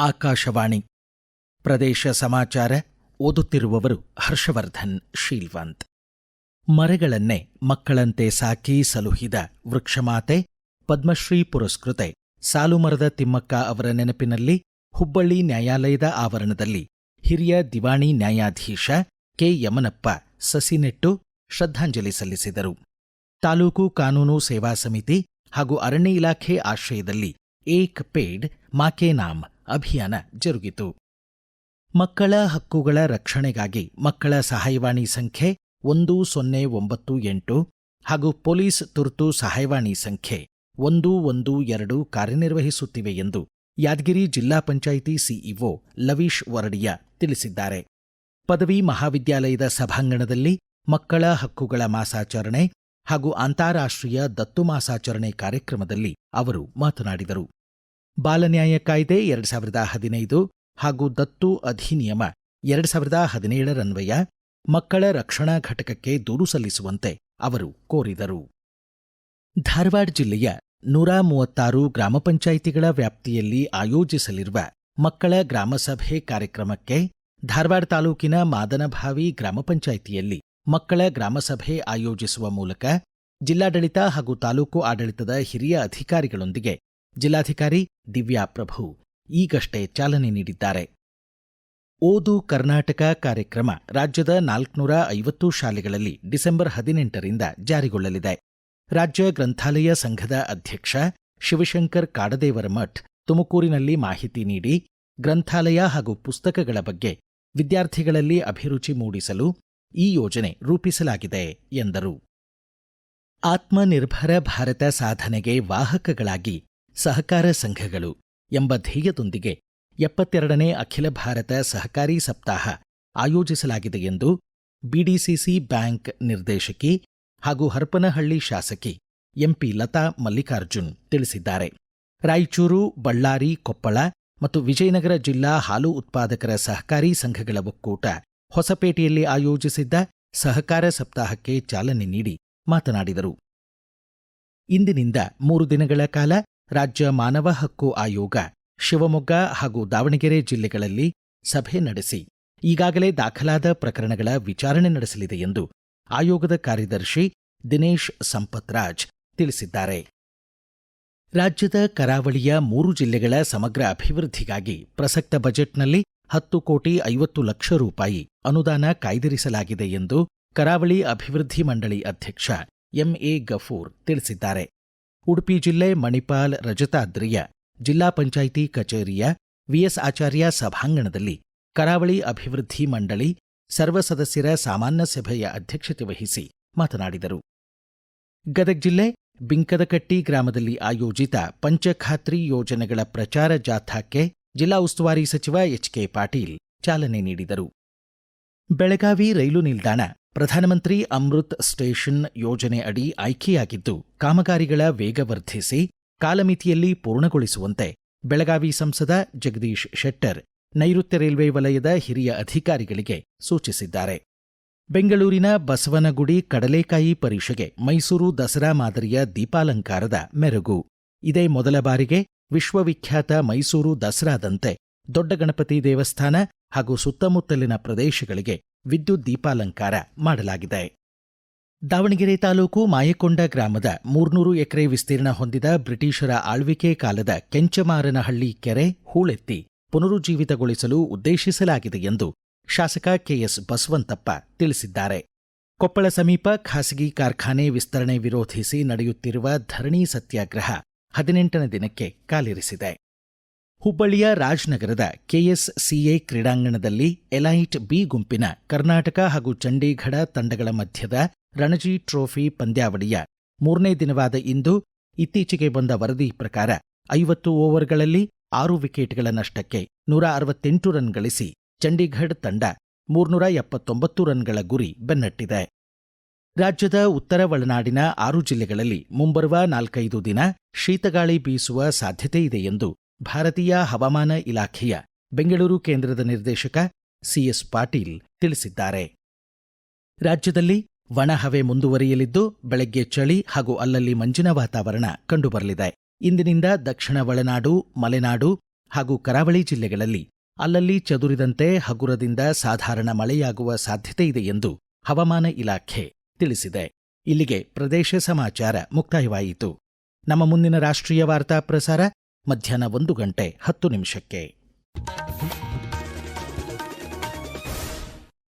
ಆಕಾಶವಾಣಿ. ಪ್ರದೇಶ ಸಮಾಚಾರ ಓದುತ್ತಿರುವವರು ಹರ್ಷವರ್ಧನ್ ಶೀಲ್ವಂತ್ ಮರಗಳನ್ನೇ ಮಕ್ಕಳಂತೆ ಸಾಕಿ ಸಲುಹಿದ ವೃಕ್ಷಮಾತೆ, ಪದ್ಮಶ್ರೀ ಪುರಸ್ಕೃತೆ, ಸಾಲುಮರದ ತಿಮ್ಮಕ್ಕ ಅವರ ನೆನಪಿನಲ್ಲಿ ಹುಬ್ಬಳ್ಳಿ ನ್ಯಾಯಾಲಯದ ಆವರಣದಲ್ಲಿ ಹಿರಿಯ ದಿವಾಣಿ ನ್ಯಾಯಾಧೀಶ ಕೆ ಯಮನಪ್ಪ ಸಸಿ ನೆಟ್ಟು ಶ್ರದ್ಧಾಂಜಲಿ ಸಲ್ಲಿಸಿದರು. ತಾಲೂಕು ಕಾನೂನು ಸೇವಾ ಸಮಿತಿ ಹಾಗೂ ಅರಣ್ಯ ಇಲಾಖೆ ಆಶ್ರಯದಲ್ಲಿ ಏಕ್ ಪೇಡ್ ಮಾಕೆ ನಾಮ್ ಅಭಿಯಾನ ಜರುಗಿತು. ಮಕ್ಕಳ ಹಕ್ಕುಗಳ ರಕ್ಷಣೆಗಾಗಿ ಮಕ್ಕಳ ಸಹಾಯವಾಣಿ ಸಂಖ್ಯೆ ಒಂದು ಸೊನ್ನೆ ಒಂಬತ್ತು ಎಂಟು ಹಾಗೂ ಪೊಲೀಸ್ ತುರ್ತು ಸಹಾಯವಾಣಿ ಸಂಖ್ಯೆ ಒಂದು ಒಂದು ಎರಡು ಕಾರ್ಯನಿರ್ವಹಿಸುತ್ತಿವೆ ಎಂದು ಯಾದಗಿರಿ ಜಿಲ್ಲಾ ಪಂಚಾಯಿತಿ ಸಿಇಒ ಲವೀಶ್ ವರಡಿಯ ತಿಳಿಸಿದ್ದಾರೆ. ಪದವಿ ಮಹಾವಿದ್ಯಾಲಯದ ಸಭಾಂಗಣದಲ್ಲಿ ಮಕ್ಕಳ ಹಕ್ಕುಗಳ ಮಾಸಾಚರಣೆ ಹಾಗೂ ಅಂತಾರಾಷ್ಟ್ರೀಯ ದತ್ತು ಮಾಸಾಚರಣೆ ಕಾರ್ಯಕ್ರಮದಲ್ಲಿ ಅವರು ಮಾತನಾಡಿದರು. ಬಾಲನ್ಯಾಯ ಕಾಯ್ದೆ ಎರಡು ಸಾವಿರದ ಹದಿನೈದು ಹಾಗೂ ದತ್ತು ಅಧಿನಿಯಮ ಎರಡು ಸಾವಿರದ ಹದಿನೇಳರನ್ವಯ ಮಕ್ಕಳ ರಕ್ಷಣಾ ಘಟಕಕ್ಕೆ ದೂರು ಸಲ್ಲಿಸುವಂತೆ ಅವರು ಕೋರಿದರು. ಧಾರವಾಡ ಜಿಲ್ಲೆಯ ನೂರ ಮೂವತ್ತಾರು ಗ್ರಾಮ ಪಂಚಾಯಿತಿಗಳ ವ್ಯಾಪ್ತಿಯಲ್ಲಿ ಆಯೋಜಿಸಲಿರುವ ಮಕ್ಕಳ ಗ್ರಾಮಸಭೆ ಕಾರ್ಯಕ್ರಮಕ್ಕೆ ಧಾರವಾಡ ತಾಲೂಕಿನ ಮಾದನಭಾವಿ ಗ್ರಾಮ ಪಂಚಾಯಿತಿಯಲ್ಲಿ ಮಕ್ಕಳ ಗ್ರಾಮಸಭೆ ಆಯೋಜಿಸುವ ಮೂಲಕ ಜಿಲ್ಲಾಡಳಿತ ಹಾಗೂ ತಾಲೂಕು ಆಡಳಿತದ ಹಿರಿಯ ಅಧಿಕಾರಿಗಳೊಂದಿಗೆ ಜಿಲ್ಲಾಧಿಕಾರಿ ದಿವ್ಯಾ ಪ್ರಭು ಈಗಷ್ಟೇ ಚಾಲನೆ ನೀಡಿದ್ದಾರೆ. ಓದು ಕರ್ನಾಟಕ ಕಾರ್ಯಕ್ರಮ ರಾಜ್ಯದ ನಾಲ್ಕುನೂರ ಐವತ್ತು ಶಾಲೆಗಳಲ್ಲಿ ಡಿಸೆಂಬರ್ ಹದಿನೆಂಟರಿಂದ ಜಾರಿಗೊಳ್ಳಲಿದೆ. ರಾಜ್ಯ ಗ್ರಂಥಾಲಯ ಸಂಘದ ಅಧ್ಯಕ್ಷ ಶಿವಶಂಕರ್ ಕಾಡದೇವರ ಮಠ್ ತುಮಕೂರಿನಲ್ಲಿ ಮಾಹಿತಿ ನೀಡಿ, ಗ್ರಂಥಾಲಯ ಹಾಗೂ ಪುಸ್ತಕಗಳ ಬಗ್ಗೆ ವಿದ್ಯಾರ್ಥಿಗಳಲ್ಲಿ ಅಭಿರುಚಿ ಮೂಡಿಸಲು ಈ ಯೋಜನೆ ರೂಪಿಸಲಾಗಿದೆ ಎಂದರು. ಆತ್ಮನಿರ್ಭರ ಭಾರತ ಸಾಧನೆಗೆ ವಾಹಕಗಳಾಗಿ ಸಹಕಾರ ಸಂಘಗಳು ಎಂಬ ಧ್ಯೇಯದೊಂದಿಗೆ ಎಪ್ಪತ್ತೆರಡನೇ ಅಖಿಲ ಭಾರತ ಸಹಕಾರಿ ಸಪ್ತಾಹ ಆಯೋಜಿಸಲಾಗಿದೆ ಎಂದು ಬಿಡಿಸಿಸಿ ಬ್ಯಾಂಕ್ ನಿರ್ದೇಶಕಿ ಹಾಗೂ ಹರಪನಹಳ್ಳಿ ಶಾಸಕಿ ಎಂಪಿ ಲತಾ ಮಲ್ಲಿಕಾರ್ಜುನ್ ತಿಳಿಸಿದ್ದಾರೆ. ರಾಯಚೂರು, ಬಳ್ಳಾರಿ, ಕೊಪ್ಪಳ ಮತ್ತು ವಿಜಯನಗರ ಜಿಲ್ಲಾ ಹಾಲು ಉತ್ಪಾದಕರ ಸಹಕಾರಿ ಸಂಘಗಳ ಒಕ್ಕೂಟ ಹೊಸಪೇಟೆಯಲ್ಲಿ ಆಯೋಜಿಸಿದ್ದ ಸಹಕಾರ ಸಪ್ತಾಹಕ್ಕೆ ಚಾಲನೆ ನೀಡಿ ಮಾತನಾಡಿದರು. ಇಂದಿನಿಂದ ಮೂರು ದಿನಗಳ ಕಾಲ ರಾಜ್ಯ ಮಾನವ ಹಕ್ಕು ಆಯೋಗ, ಶಿವಮೊಗ್ಗ ಹಾಗೂ ದಾವಣಗೆರೆ ಜಿಲ್ಲೆಗಳಲ್ಲಿ ಸಭೆ ನಡೆಸಿ, ಈಗಾಗಲೇ ದಾಖಲಾದ ಪ್ರಕರಣಗಳ ವಿಚಾರಣೆ ನಡೆಸಲಿದೆ ಎಂದು ಆಯೋಗದ ಕಾರ್ಯದರ್ಶಿ ದಿನೇಶ್ ಸಂಪತ್ರಾಜ್ ತಿಳಿಸಿದ್ದಾರೆ. ರಾಜ್ಯದ ಕರಾವಳಿಯ ಮೂರು ಜಿಲ್ಲೆಗಳ ಸಮಗ್ರ ಅಭಿವೃದ್ಧಿಗಾಗಿ ಪ್ರಸಕ್ತ ಬಜೆಟ್ನಲ್ಲಿ ಹತ್ತು ಕೋಟಿ ಐವತ್ತು ಲಕ್ಷ ರೂಪಾಯಿ ಅನುದಾನ ಕಾಯ್ದಿರಿಸಲಾಗಿದೆ ಎಂದು ಕರಾವಳಿ ಅಭಿವೃದ್ಧಿ ಮಂಡಳಿ ಅಧ್ಯಕ್ಷ ಎಂಎ ಗಫೂರ್ ತಿಳಿಸಿದ್ದಾರೆ. ಉಡುಪಿ ಜಿಲ್ಲೆ ಮಣಿಪಾಲ್ ರಜತಾದ್ರಿಯ ಜಿಲ್ಲಾ ಪಂಚಾಯಿತಿ ಕಚೇರಿಯ ವಿಎಸ್ ಆಚಾರ್ಯ ಸಭಾಂಗಣದಲ್ಲಿ ಕರಾವಳಿ ಅಭಿವೃದ್ಧಿ ಮಂಡಳಿ ಸರ್ವ ಸದಸ್ಯರ ಸಾಮಾನ್ಯ ಸಭೆಯ ಅಧ್ಯಕ್ಷತೆ ವಹಿಸಿ ಮಾತನಾಡಿದರು. ಗದಗ ಜಿಲ್ಲೆ ಬಿಂಕದಕಟ್ಟಿ ಗ್ರಾಮದಲ್ಲಿ ಆಯೋಜಿತ ಪಂಚಖಾತ್ರಿ ಯೋಜನೆಗಳ ಪ್ರಚಾರ ಜಾಥಾಕ್ಕೆ ಜಿಲ್ಲಾ ಉಸ್ತುವಾರಿ ಸಚಿವ ಎಚ್ಕೆ ಪಾಟೀಲ್ ಚಾಲನೆ ನೀಡಿದರು. ಬೆಳಗಾವಿ ರೈಲು ನಿಲ್ದಾಣ ಪ್ರಧಾನಮಂತ್ರಿ ಅಮೃತ್ ಸ್ಟೇಷನ್ ಯೋಜನೆ ಅಡಿ ಆಯ್ಕೆಯಾಗಿದ್ದು, ಕಾಮಗಾರಿಗಳ ವೇಗ ವರ್ಧಿಸಿ ಕಾಲಮಿತಿಯಲ್ಲಿ ಪೂರ್ಣಗೊಳಿಸುವಂತೆ ಬೆಳಗಾವಿ ಸಂಸದ ಜಗದೀಶ್ ಶೆಟ್ಟರ್ ನೈಋತ್ಯ ರೈಲ್ವೆ ವಲಯದ ಹಿರಿಯ ಅಧಿಕಾರಿಗಳಿಗೆ ಸೂಚಿಸಿದ್ದಾರೆ. ಬೆಂಗಳೂರಿನ ಬಸವನಗುಡಿ ಕಡಲೆಕಾಯಿ ಪರಿಷೆಗೆ ಮೈಸೂರು ದಸರಾ ಮಾದರಿಯ ದೀಪಾಲಂಕಾರದ ಮೆರುಗು. ಇದೇ ಮೊದಲ ಬಾರಿಗೆ ವಿಶ್ವವಿಖ್ಯಾತ ಮೈಸೂರು ದಸರಾದಂತೆ ದೊಡ್ಡ ಗಣಪತಿ ದೇವಸ್ಥಾನ ಹಾಗೂ ಸುತ್ತಮುತ್ತಲಿನ ಪ್ರದೇಶಗಳಿಗೆ ವಿದ್ಯುತ್ ದೀಪಾಲಂಕಾರ ಮಾಡಲಾಗಿದೆ. ದಾವಣಗೆರೆ ತಾಲೂಕು ಮಾಯಕೊಂಡ ಗ್ರಾಮದ ಮೂರ್ನೂರು ಎಕರೆ ವಿಸ್ತೀರ್ಣ ಹೊಂದಿದ ಬ್ರಿಟಿಷರ ಆಳ್ವಿಕೆ ಕಾಲದ ಕೆಂಚಮಾರನಹಳ್ಳಿ ಕೆರೆ ಹೂಳೆತ್ತಿ ಪುನರುಜ್ಜೀವಿತಗೊಳಿಸಲು ಉದ್ದೇಶಿಸಲಾಗಿದೆ ಎಂದು ಶಾಸಕ ಕೆಎಸ್ ಬಸವಂತಪ್ಪ ತಿಳಿಸಿದ್ದಾರೆ. ಕೊಪ್ಪಳ ಸಮೀಪ ಖಾಸಗಿ ಕಾರ್ಖಾನೆ ವಿಸ್ತರಣೆ ವಿರೋಧಿಸಿ ನಡೆಯುತ್ತಿರುವ ಧರಣಿ ಸತ್ಯಾಗ್ರಹ ಹದಿನೆಂಟನೇ ದಿನಕ್ಕೆ ಕಾಲಿರಿಸಿದೆ. ಹುಬ್ಬಳ್ಳಿಯ ರಾಜ್ನಗರದ ಕೆಎಸ್ಸಿಎ ಕ್ರೀಡಾಂಗಣದಲ್ಲಿ ಎಲೈಟ್ ಬಿ ಗುಂಪಿನ ಕರ್ನಾಟಕ ಹಾಗೂ ಚಂಡೀಗಢ ತಂಡಗಳ ಮಧ್ಯದ ರಣಜಿ ಟ್ರೋಫಿ ಪಂದ್ಯಾವಳಿಯ ಮೂರನೇ ದಿನವಾದ ಇಂದು ಇತ್ತೀಚೆಗೆ ಬಂದ ವರದಿ ಪ್ರಕಾರ ಐವತ್ತು ಓವರ್ಗಳಲ್ಲಿ ಆರು ವಿಕೆಟ್ಗಳ ನಷ್ಟಕ್ಕೆ ನೂರ ಅರವತ್ತೆಂಟು ರನ್ ಗಳಿಸಿ ಚಂಡೀಗಢ ತಂಡ ಮೂರ್ನೂರ ಎಪ್ಪತ್ತೊಂಬತ್ತು ರನ್ಗಳ ಗುರಿ ಬೆನ್ನಟ್ಟಿದೆ. ರಾಜ್ಯದ ಉತ್ತರ ಒಳನಾಡಿನ ಆರು ಜಿಲ್ಲೆಗಳಲ್ಲಿ ಮುಂಬರುವ ನಾಲ್ಕೈದು ದಿನ ಶೀತಗಾಳಿ ಬೀಸುವ ಸಾಧ್ಯತೆ ಇದೆ ಎಂದು ಭಾರತೀಯ ಹವಾಮಾನ ಇಲಾಖೆಯ ಬೆಂಗಳೂರು ಕೇಂದ್ರದ ನಿರ್ದೇಶಕ ಸಿಎಸ್ ಪಾಟೀಲ್ ತಿಳಿಸಿದ್ದಾರೆ. ರಾಜ್ಯದಲ್ಲಿ ಒಣಹವೆ ಮುಂದುವರಿಯಲಿದ್ದು, ಬೆಳಗ್ಗೆ ಚಳಿ ಹಾಗೂ ಅಲ್ಲಲ್ಲಿ ಮಂಜಿನ ವಾತಾವರಣ ಕಂಡುಬರಲಿದೆ. ಇಂದಿನಿಂದ ದಕ್ಷಿಣ ಒಳನಾಡು, ಮಲೆನಾಡು ಹಾಗೂ ಕರಾವಳಿ ಜಿಲ್ಲೆಗಳಲ್ಲಿ ಅಲ್ಲಲ್ಲಿ ಚದುರಿದಂತೆ ಹಗುರದಿಂದ ಸಾಧಾರಣ ಮಳೆಯಾಗುವ ಸಾಧ್ಯತೆ ಇದೆ ಎಂದು ಹವಾಮಾನ ಇಲಾಖೆ ತಿಳಿಸಿದೆ. ಇಲ್ಲಿಗೆ ಪ್ರದೇಶ ಸಮಾಚಾರ ಮುಕ್ತಾಯವಾಯಿತು. ನಮ್ಮ ಮುಂದಿನ ರಾಷ್ಟ್ರೀಯ ವಾರ್ತಾ ಪ್ರಸಾರ ಮಧ್ಯಾಹ್ನ ಒಂದು ಗಂಟೆ ಹತ್ತು ನಿಮಿಷಕ್ಕೆ.